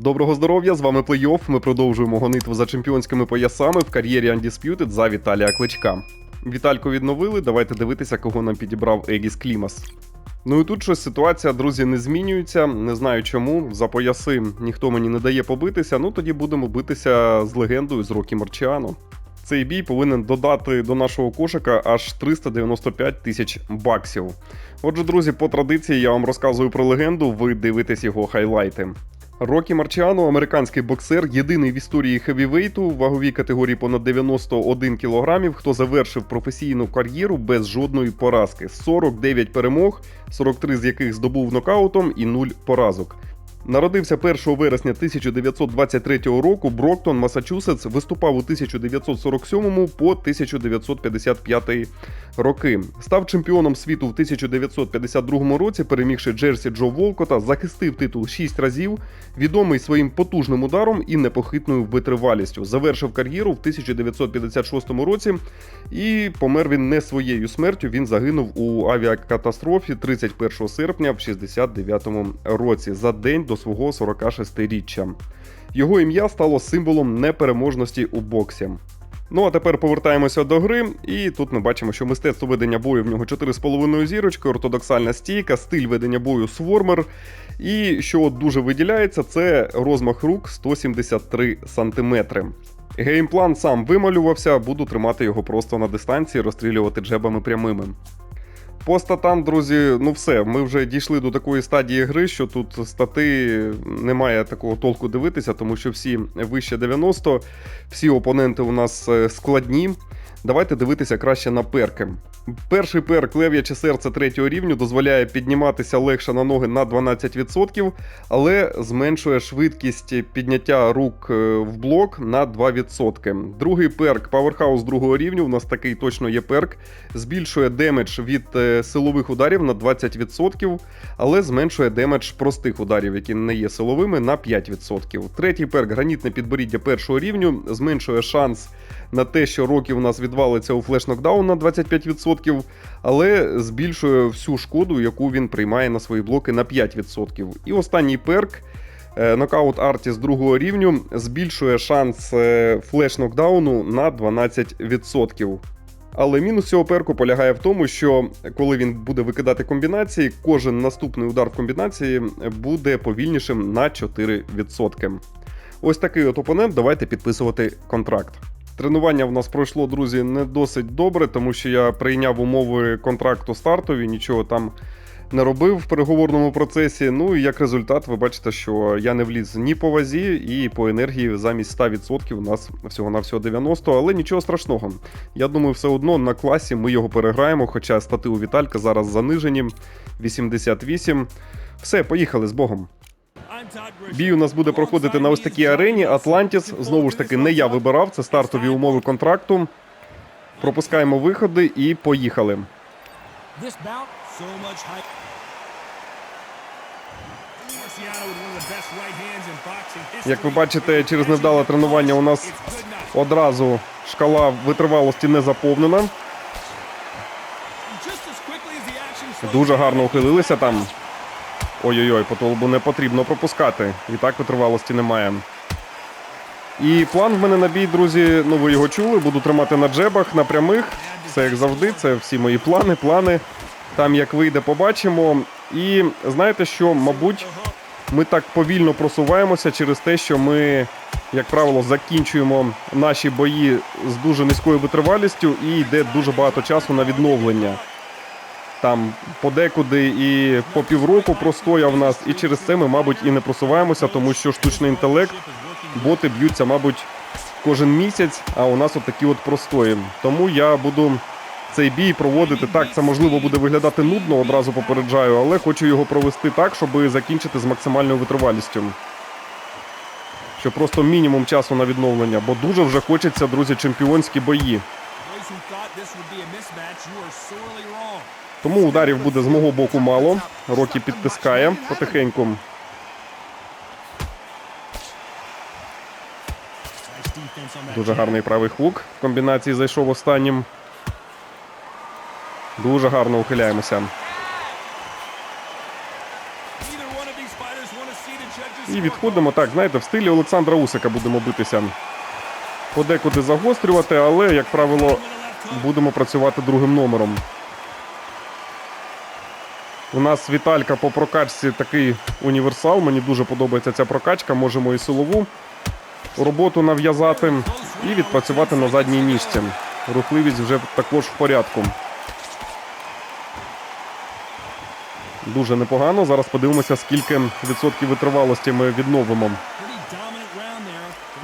Доброго здоров'я! З вами плей-офф. Ми продовжуємо гонитву за чемпіонськими поясами в кар'єрі Undisputed за Віталія Кличка. Вітальку відновили. Давайте дивитися, кого нам підібрав Егіс Клімас. Ну і тут щось ситуація, друзі, не змінюється. Не знаю чому. За пояси ніхто мені не дає побитися. Ну тоді будемо битися з легендою з Рокі Марчіано. Цей бій повинен додати до нашого кошика аж 395 тисяч баксів. Отже, друзі, по традиції я вам розказую про легенду, ви дивитесь його хайлайти. Рокі Марчіано, американський боксер, єдиний в історії хевівейту в ваговій категорії понад 91 кг, хто завершив професійну кар'єру без жодної поразки. 49 перемог, 43 з яких здобув нокаутом і 0 поразок. Народився 1 вересня 1923 року. Броктон, Масачусетс, виступав у 1947 по 1955 роки. Став чемпіоном світу в 1952 році, перемігши Джерсі Джо Волкота, захистив титул 6 разів, відомий своїм потужним ударом і непохитною витривалістю. Завершив кар'єру в 1956 році і помер він не своєю смертю. Він загинув у авіакатастрофі 31 серпня в 69 році за день до свого 46-річчя. Його ім'я стало символом непереможності у боксі. Ну а тепер повертаємося до гри, і тут ми бачимо, що мистецтво ведення бою в нього 4,5 зірочки, ортодоксальна стійка, стиль ведення бою свормер. І що от дуже виділяється, це розмах рук 173 см. Геймплан сам вималювався, буду тримати його просто на дистанції, розстрілювати джебами прямими. По статам, друзі, ну все, ми вже дійшли до такої стадії гри, що тут стати немає такого толку дивитися, тому що всі вище 90, всі опоненти у нас е, складні. Давайте дивитися краще на перки. Перший перк лев'яче серце третього рівню дозволяє підніматися легше на ноги на 12%, але зменшує швидкість підняття рук е, в блок на 2%. Другий перк Powerhouse другого рівню, у нас такий точно є перк, збільшує демедж від е, силових ударів на 20%, але зменшує демедж простих ударів, які не є силовими, на 5%. Третій перк гранітне підборіддя першого рівню зменшує шанс на те, що роки у нас відвалиться у флеш-нокдаун на 25%, але збільшує всю шкоду, яку він приймає на свої блоки на 5%. І останній перк. е, Нокаут Арті з другого рівню збільшує шанс е, флеш-нокдауну на 12%. Але мінус цього перку полягає в тому, що коли він буде викидати комбінації, кожен наступний удар в комбінації буде повільнішим на 4%. Ось такий от опонент. Давайте підписувати контракт. Тренування в нас пройшло, друзі, не досить добре, тому що я прийняв умови контракту стартові, нічого там не робив в переговорному процесі. Ну і як результат, ви бачите, що я не вліз ні по вазі, і по енергії замість 100% у нас всього-навсього 90, але нічого страшного. Я думаю, все одно на класі ми його переграємо, хоча стати у Віталька зараз занижені 88. Все, поїхали з Богом. Бій у нас буде проходити на ось такій арені. Атлантіс. Знову ж таки, не я вибирав. Це стартові умови контракту. Пропускаємо виходи і поїхали. Як ви бачите, через невдале тренування у нас одразу шкала витривалості не заповнена. Дуже гарно ухилилися там. Ой-ой-ой, по не потрібно пропускати. І так витривалості немає. І план в мене на бій, друзі. Ну ви його чули. Буду тримати на джебах, на прямих. Все як завжди. Це всі мої плани, плани. Там як вийде, побачимо. І знаєте що, мабуть, ми так повільно просуваємося через те, що ми, як правило, закінчуємо наші бої з дуже низькою витривалістю і йде дуже багато часу на відновлення. Там подекуди і по півроку простояв нас, і через це ми, мабуть, і не просуваємося, тому що штучний інтелект, боти б'ються, мабуть, кожен місяць, а у нас от такі от простої. Тому я буду цей бій проводити так. Це можливо буде виглядати нудно, одразу попереджаю, але хочу його провести так, щоб закінчити з максимальною витривалістю. Що просто мінімум часу на відновлення, бо дуже вже хочеться, друзі, чемпіонські бої. Тому ударів буде з мого боку мало. Рокі підтискає потихеньку. Дуже гарний правий хук. В комбінації зайшов останнім. Дуже гарно ухиляємося. І відходимо так, знаєте, в стилі Олександра Усика будемо битися. Подекуди загострювати, але, як правило, будемо працювати другим номером. У нас Віталька по прокачці такий універсал. Мені дуже подобається ця прокачка. Можемо і силову роботу нав'язати і відпрацювати на задній ніжці. Рухливість вже також в порядку. Дуже непогано. Зараз подивимося, скільки відсотків витривалості ми відновимо.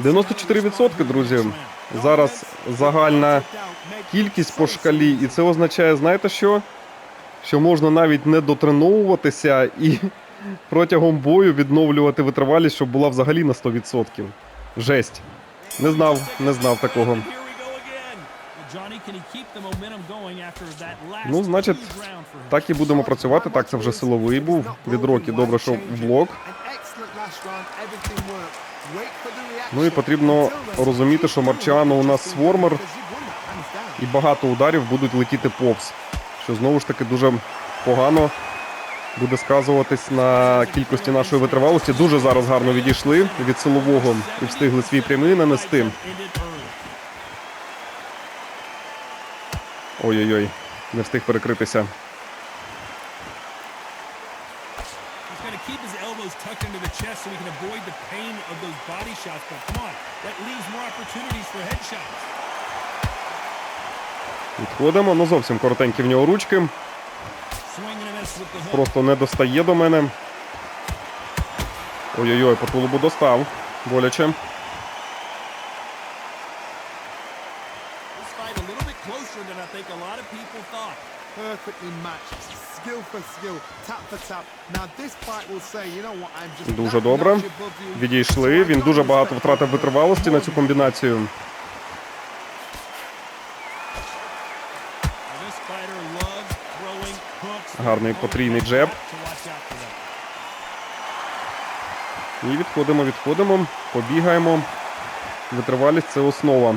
Pretty dominant round 94%, друзі. Зараз загальна кількість по шкалі, і це означає, знаєте що? Що можна навіть не дотреновуватися і протягом бою відновлювати витривалість, щоб була взагалі на 100%. Жесть. Не знав, не знав такого. Ну, значить, так і будемо працювати. Так, це вже силовий був. Від Рокі добре, що в блок. Ну і потрібно розуміти, що Марчіано у нас свормер. І багато ударів будуть летіти повз. Що знову ж таки дуже погано буде сказуватись на кількості нашої витривалості. Дуже зараз гарно відійшли від силового і встигли свій прямий нанести. Ой-ой-ой, не встиг перекритися. So he can avoid the pain of those body shots. But come on, that leaves more opportunities for headshots. Відходимо. Ну зовсім коротенькі в нього ручки. Просто не достає до мене. Ой-ой-ой, по тулубу достав. Боляче. Дуже добре. Відійшли. Він дуже багато втратив витривалості на цю комбінацію. Гарний потрійний джеб. І відходимо, відходимо, побігаємо. Витривалість це основа.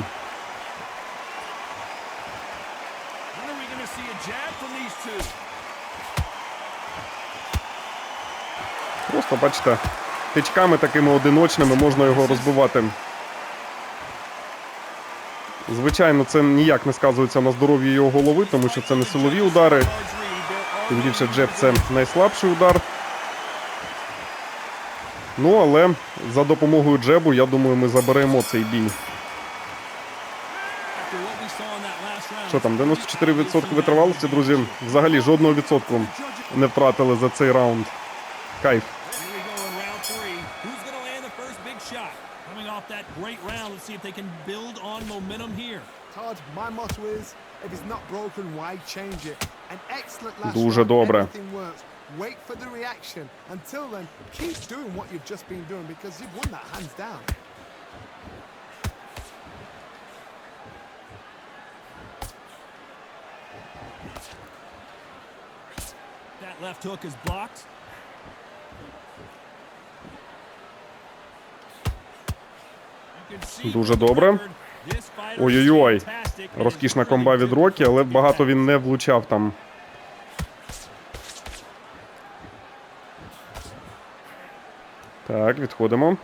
Просто бачите, тичками такими одиночними можна його розбивати. Звичайно, це ніяк не сказується на здоров'ї його голови, тому що це не силові удари. Тим більше джеб це найслабший удар. Ну, але за допомогою джебу, я думаю, ми заберемо цей бій. Що там, 94% витривалості, друзі. Взагалі жодного відсотку не втратили за цей раунд. Кайф. Todd, my motto is, if it's not broken, why change it? An excellent last Дуже добре. Wait for the reaction. Until then, keep doing what you've just been doing because you've won that hands down. That left hook is blocked. You can see Дуже добре. Ой-ой-ой. Розкішна комба від Рокі, але багато він не влучав там. Так, відходимо.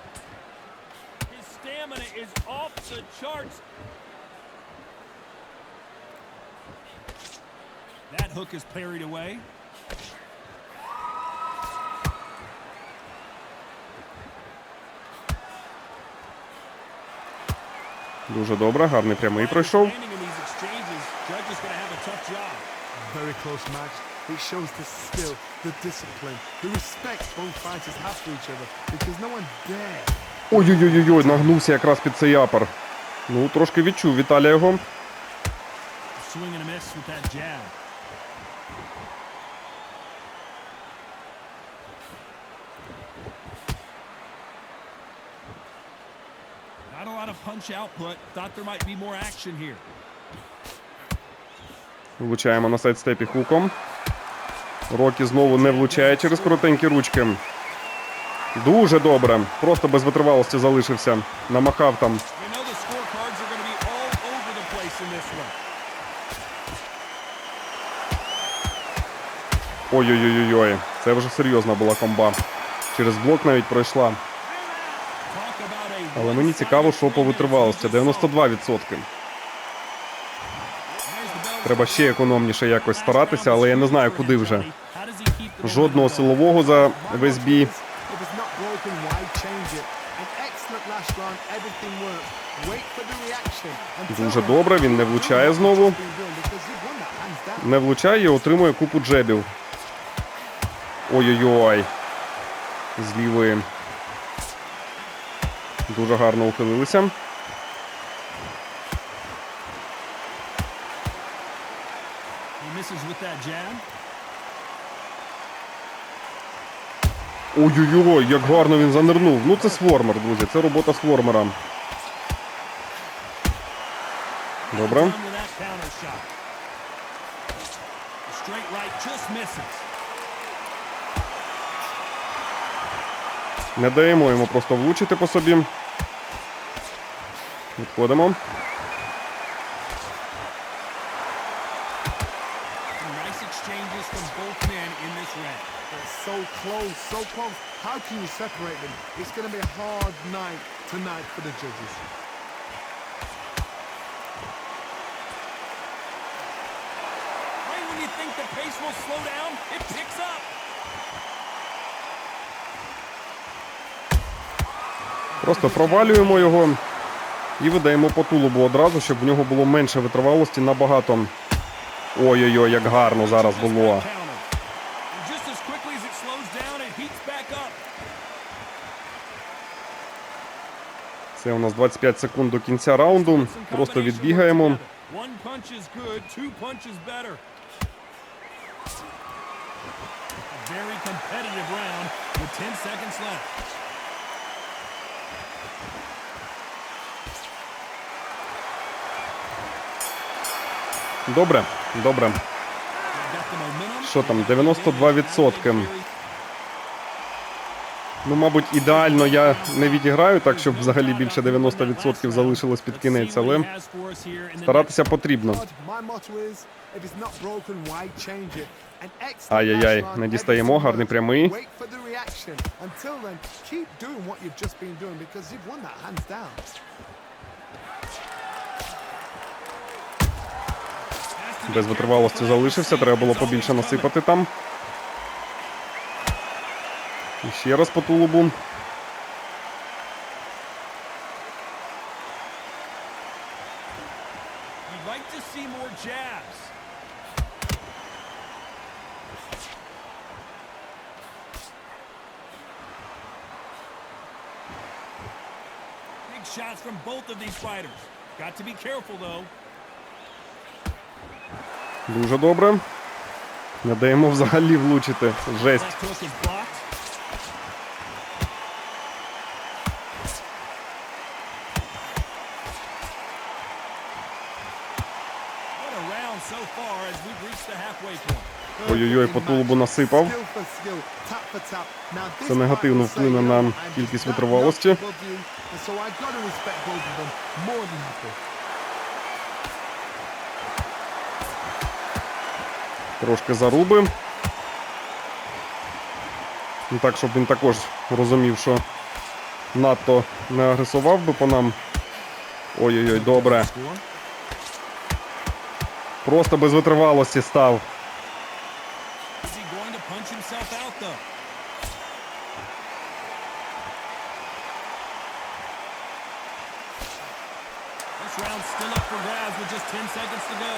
Дуже добре, гарний прямий пройшов. Judge is going to have a tough job. Very close match. It shows the skill, the discipline, the respect both fighters have for each other because no one dare Ой-ой-ой, нагнувся якраз під цей апер. Ну, трошки відчув Віталія його. Swing and a miss with that jab. Not a lot of punch output. Thought there might be more action here. Влучаємо на сайдстепі хуком. Рокі знову не влучає через коротенькі ручки. Дуже добре. Просто без витривалості залишився. Намахав там. Ой-ой-ой-ой. Це вже серйозна була комба. Через блок навіть пройшла. Але мені цікаво, що по витривалості. 92%. Треба ще економніше якось старатися, але я не знаю, куди вже. Жодного силового за весь бій. Дуже добре, він не влучає знову. Не влучає і отримує купу джебів. Ой-ой-ой. З лівої. Дуже гарно ухилилися. Ой-ой-ой, як гарно він занирнув. Ну це свормер, друзі. Це робота свормера. Добре. Не даємо йому просто влучити по собі. Відходимо. Some nice exchanges from both men in this round. They're so close, so close. How can you separate them? It's going to be a hard night tonight for the judges. Right when you think the pace will slow down, it picks up. Просто провалюємо його і видаємо по тулубу одразу, щоб в нього було менше витривалості набагато. Ой-ой-ой, як гарно зараз було. Це у нас 25 секунд до кінця раунду. Просто відбігаємо. work together. One punch is good, two punches better. A very competitive round with 10 seconds left. Добре, добре. Що там, 92%. Ну, мабуть, ідеально я не відіграю, так щоб взагалі більше 90% залишилось під кінець, але старатися потрібно. Ай-яй-яй, не дістаємо, гарний прямий. Без витривалості залишився, треба було побільше насипати там. І ще раз по тулубу. Shots from both of these fighters. Got to be careful though. Дуже добре. Не даємо взагалі влучити. Жесть. Ой-ой-ой, по тулубу насипав. Це негативно вплине на кількість витривалості. Трошки заруби. Ну, Так, щоб він також розумів, що надто не агресував би по нам. Ой-ой-ой, добре. Просто без витривалості став. Is he going to punch himself out though? This round's still up for grabs with just 10 seconds to go.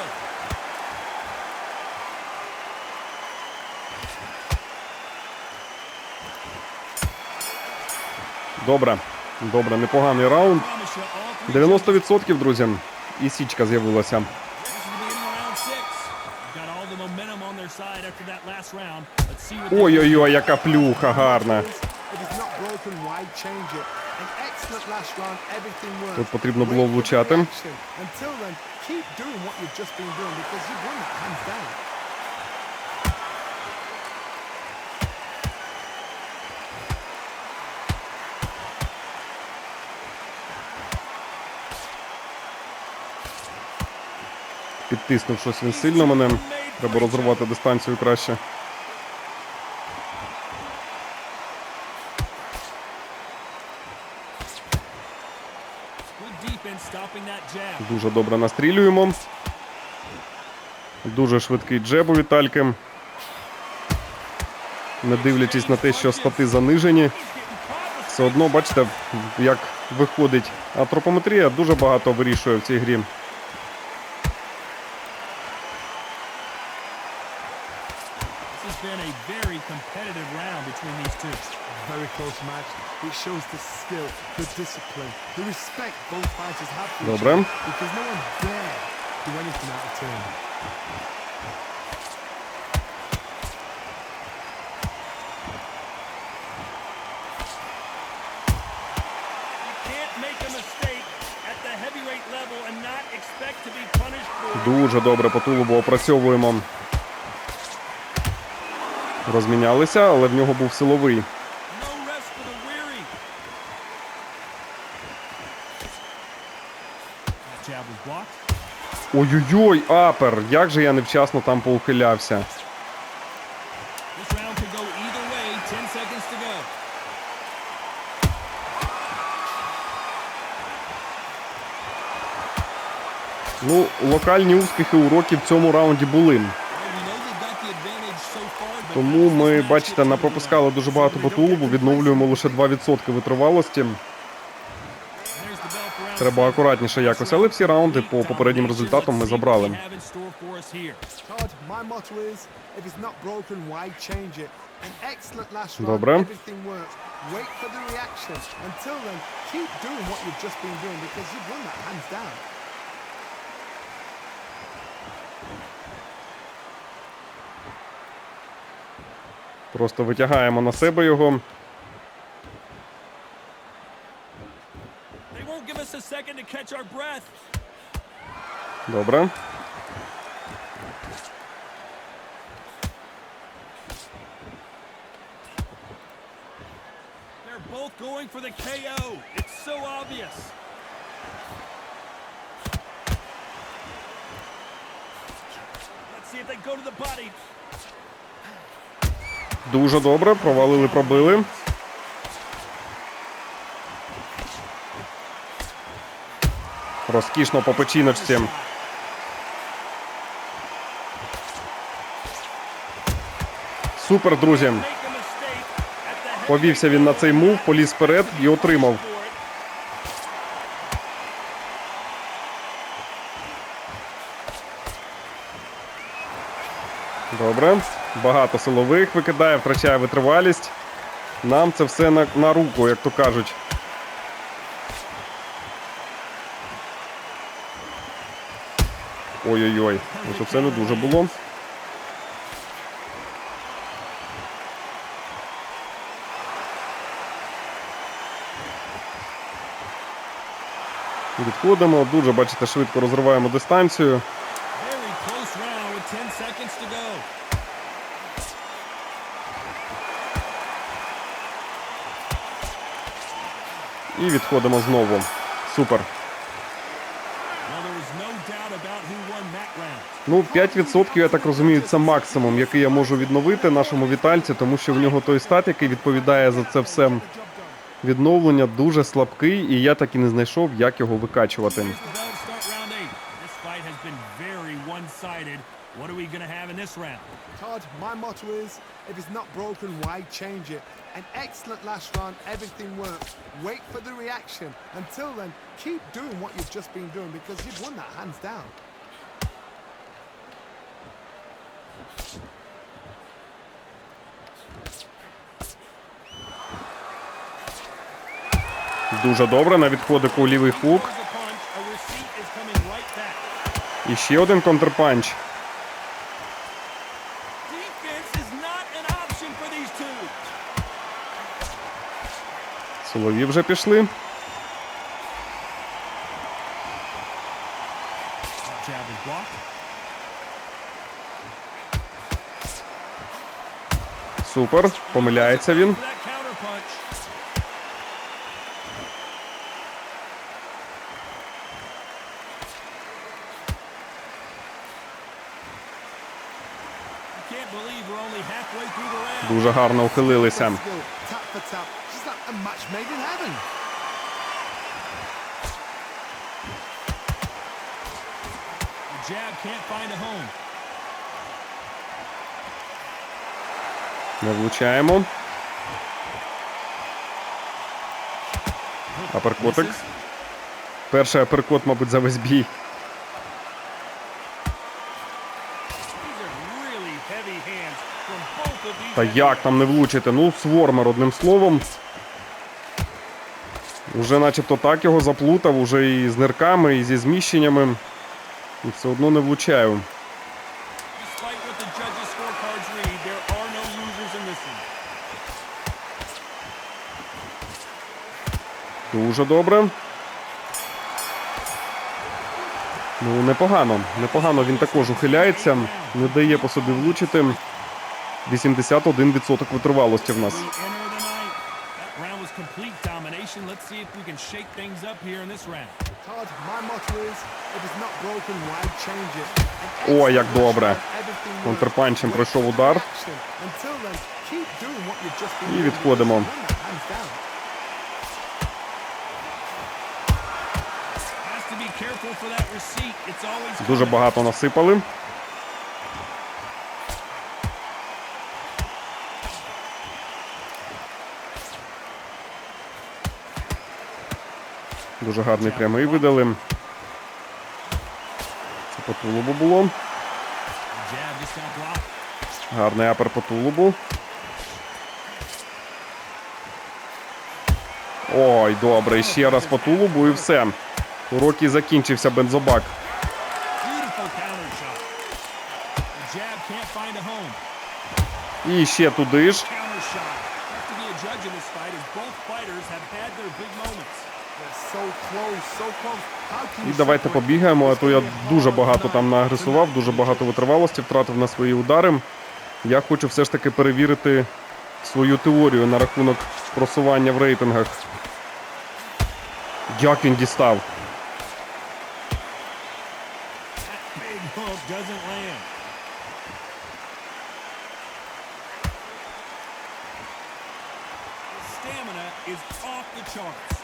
Добре. Добре, непоганий раунд. Promise you all three 90%, друзі. І січка з'явилася. Been doing because you've won that hands down. Підтиснув щось він сильно мене. Треба розривати дистанцію краще. Дуже добре настрілюємо. Дуже швидкий джеб у Вітальки. Не дивлячись на те, що стати занижені. Все одно, бачите, як виходить антропометрія, дуже багато вирішує в цій грі. This has been a very competitive round between these two. Very close match. It shows the skill, the discipline, the respect both fighters have for each other because no one dare do anything out of turn. Дуже добре по тулубу опрацьовуємо. Розмінялися, але в нього був силовий. Ой-ой-ой, апер! Як же я невчасно там поухилявся. This round could go either way. 10 seconds to go. Ну, локальні успіхи у Рокі в цьому раунді були. Тому ми, бачите, get не пропускали дуже багато по тулубу, відновлюємо лише 2% витривалості. Треба акуратніше якось, але всі раунди по попереднім результатам ми забрали. Добре. Everything works. Wait for the second to catch our breath. Добре. They're both going for the KO. It's so obvious. Let's see if they go to the body. Дуже добре. Провалили, пробили. Розкішно по печіночці. Супер, друзі. Повівся він на цей мув, поліз вперед і отримав. Добре. Багато силових викидає, втрачає витривалість. Нам це все на, на руку, як то кажуть. Ой-ой-ой, ось це не дуже було. Відходимо, дуже, бачите, швидко розриваємо дистанцію. Very close round with 10 seconds to go. І відходимо знову. Супер. Well, there was no doubt about who won that round. Ну, 5% я так розумію, це максимум, який я можу відновити нашому вітальці, тому що в нього той стат, який відповідає за це все відновлення, дуже слабкий, і я так і не знайшов, як його викачувати. What are we going to have in this round? Todd, my motto is, if it's not broken, why change it? An excellent last round. Everything works. Wait for the reaction. Until then, keep doing what you've just been doing because you've won that hands down. Дуже добре на відходику лівий хук. І ще один контрпанч. Силові вже пішли. Супер. Помиляється він. Дуже гарно ухилилися. Не влучаємо. Аперкотик. Перший аперкот, мабуть, за весь бій. Та як там не влучити? Ну, свормер, одним словом. Уже начебто так його заплутав, уже і з нирками, і зі зміщеннями. І все одно не влучаю. Дуже добре. Ну, непогано. Непогано він також ухиляється. Не дає по собі влучити. 81% витривалості в нас. О, як добре. Контрпанчем пройшов удар. reaction. Until then, keep doing Дуже гарний прямий видали. Це по тулубу було. Гарний апер по тулубу. Ой, добре, ще раз по тулубу і все. Урок закінчився бензобак. І ще туди ж. Counter shot. Have to be a judge in this fight as both fighters have had their big moments. They're so close, so close. How can І давайте побігаємо, а то я дуже багато там наагресував, дуже багато витривалості втратив на свої удари. Я хочу все ж таки перевірити свою теорію на рахунок просування в рейтингах. Як він дістав? Is off the charts.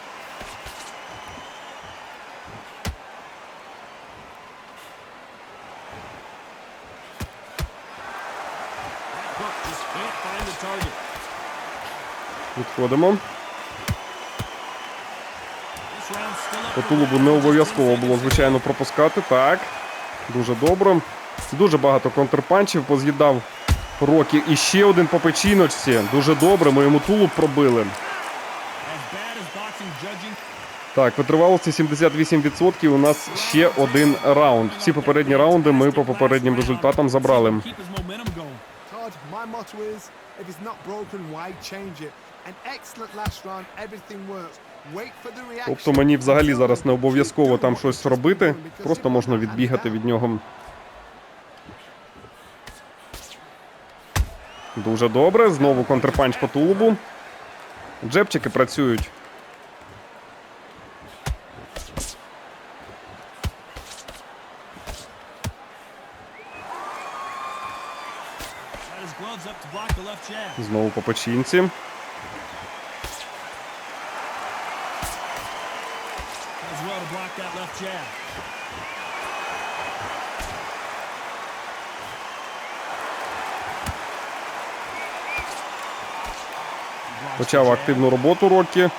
Відходимо. По тулубу не обов'язково було, звичайно, пропускати. Так. Дуже добре. Дуже багато контрпанчів поз'їдав Рокі. І ще один по печіночці. Дуже добре. Ми йому тулуб пробили. Так, витривалості 78%. У нас ще один раунд. Всі попередні раунди ми по попереднім результатам забрали. If it's not broken, why change it? An excellent last round, everything works. Тобто мені взагалі зараз не обов'язково там щось робити. Просто можна відбігати від нього. Дуже добре. Знову контрпанч по тулубу. Джебчики працюють. Знову по печінці. Почав активну роботу Рокі.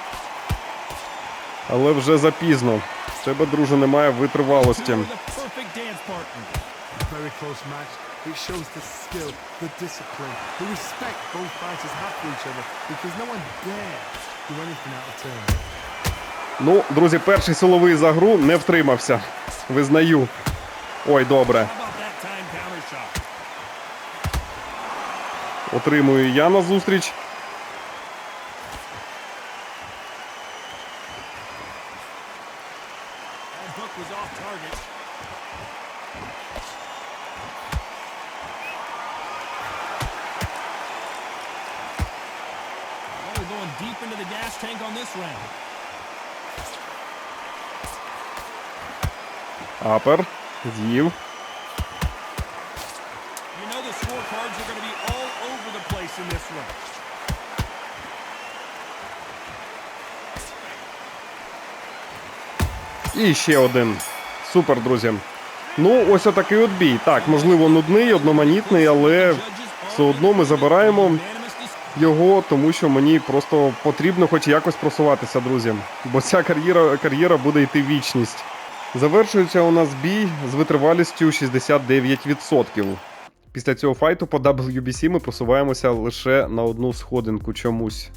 Але вже запізно. Тебе, друже, немає витривалості. It shows the skill, the discipline, the respect both fighters have for each other because no one dare do anything out of turn. Ну, друзі, перший силовий за гру не втримався. Визнаю. Ой, добре. Отримую я на зустріч. That hook was off target. Well, we're going deep into the gas tank on this round. Апер. З'їв. You know the scorecards are going to be all over the place in this one. І ще один. Супер, друзі. Ну, ось отакий от бій. Так, можливо, нудний, одноманітний, але все одно ми забираємо його, тому що мені просто потрібно хоч якось просуватися, друзі. Бо ця кар'єра, кар'єра буде йти в вічність. Завершується у нас бій з витривалістю 69%. Після цього файту по WBC ми просуваємося лише на одну сходинку чомусь.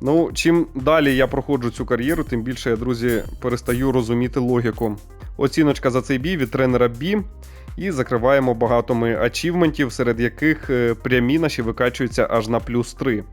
Ну, чим далі я проходжу цю кар'єру, тим більше я, друзі, перестаю розуміти логіку. Оціночка за цей бій від тренера Бі. І закриваємо багато ачівментів, серед яких е, прямі наші викачуються аж на плюс 3.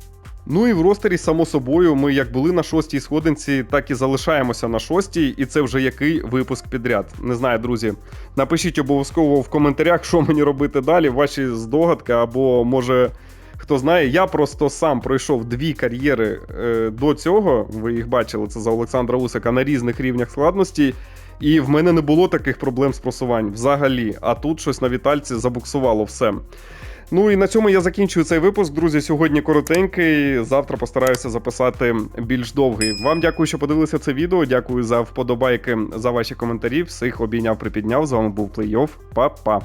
Ну і в ростері, само собою, ми як були на шостій сходинці, так і залишаємося на шостій, і це вже який випуск підряд. Не знаю, друзі. Напишіть обов'язково в коментарях, що мені робити далі, ваші здогадки, або може. Хто знає, я просто сам пройшов дві кар'єри е, до цього. Ви їх бачили, це за Олександра Усика на різних рівнях складності. І в мене не було таких проблем з просувань взагалі. А тут щось на вітальці забуксувало все. Ну і на цьому я закінчую цей випуск. Друзі, сьогодні коротенький. Завтра постараюся записати більш довгий. Вам дякую, що подивилися це відео. Дякую за вподобайки, за ваші коментарі. Всіх обійняв, припідняв. З вами був Плейов. Па-па.